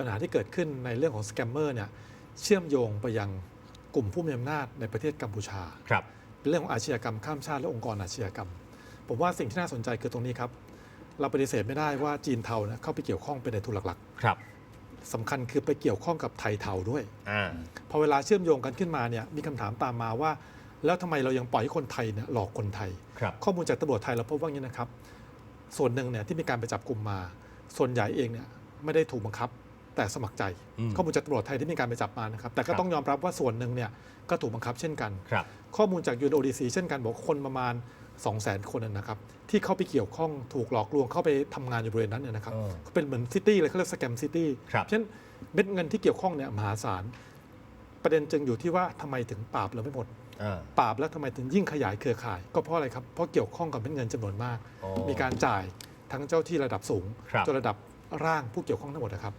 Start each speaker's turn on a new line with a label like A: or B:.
A: ปัญหาที่เกิดขึ้นในเรื่องของสแกมเมอร์เนี่ยเชื่อมโยงไปยังกลุ่มผู้มีอำนาจในประเทศกัมพูชา
B: ครับ
A: เป็นเรื่องของอาชญากรรมข้ามชาติและองค์กรอาชญากรรม ผมว่าสิ่งที่น่าสนใจคือตรงนี้ครับ เราปฏิเสธไม่ได้ว่าจีนเทาเนี่ยเข้าไปเกี่ยวข้องเป็นในทุนหลัก
B: ครับ
A: ๆสำคัญคือไปเกี่ยวข้องกับไทยเทาด้วย
B: อ่า
A: พอเวลาเชื่อมโยงกันขึ้นมาเนี่ยมีคำถามตามมาว่า แล้วทำไมเรายังปล่อยให้คนไทยเนี่ยหลอกคนไทย
B: ครับ
A: ข้อมูลจากตำรวจไทยเราพบว่าอย่างนี้นะครับ ส่วนหนึ่งเนี่ยที่มีการไปจับกลุ่มมา ส่วนใหญ่เองเนี่ยไม่ได้ถูกบังคับ แต่สมัครใจ
B: อืม
A: ข้อมูลจากตำรวจไทยที่มีการไปจับมานะครับ แต่
B: ครั
A: ก็
B: บ
A: ต้องยอมรับว่าส่วนหนึ่งเนี่ยก็ถูกบังคับเช่นกัน
B: ครับ
A: ข้อมูลจาก UNODC เช่นกันบอกว่าคนประมาณ 2 0 0 0 0 0คนนะนะครับ ที่เข้าไปเกี่ยวข้องถูกหลอกลวงเข้าไปทำงานอยู่บริเวณนั้นเนี่ยนะครับ
B: เออ
A: ก็เป็นเหมือนซิตี้เลยเขาเรียกสแกมซิตี้
B: ครับ
A: เช่นเม็ดเงินที่เกี่ยวข้องเนี่ยมหาศาลประเด็นจึงอยู่ที่ว่าทำไมถึงปราบเราไม่หมด
B: อ่า
A: ปราบแล้วทำไมถึงยิ่งขยายเครือข่าย ก็เพราะอะไรครับเพราะเกี่ยวข้องกับเม็ดเงินจำนวนมาก
B: อ๋อ
A: มีการจ่ายทั้งเจ้าที่ระดับสูง
B: ครับ
A: จนระดับร่างผู้เกี่ยวข้องทั้งหมดนะครับ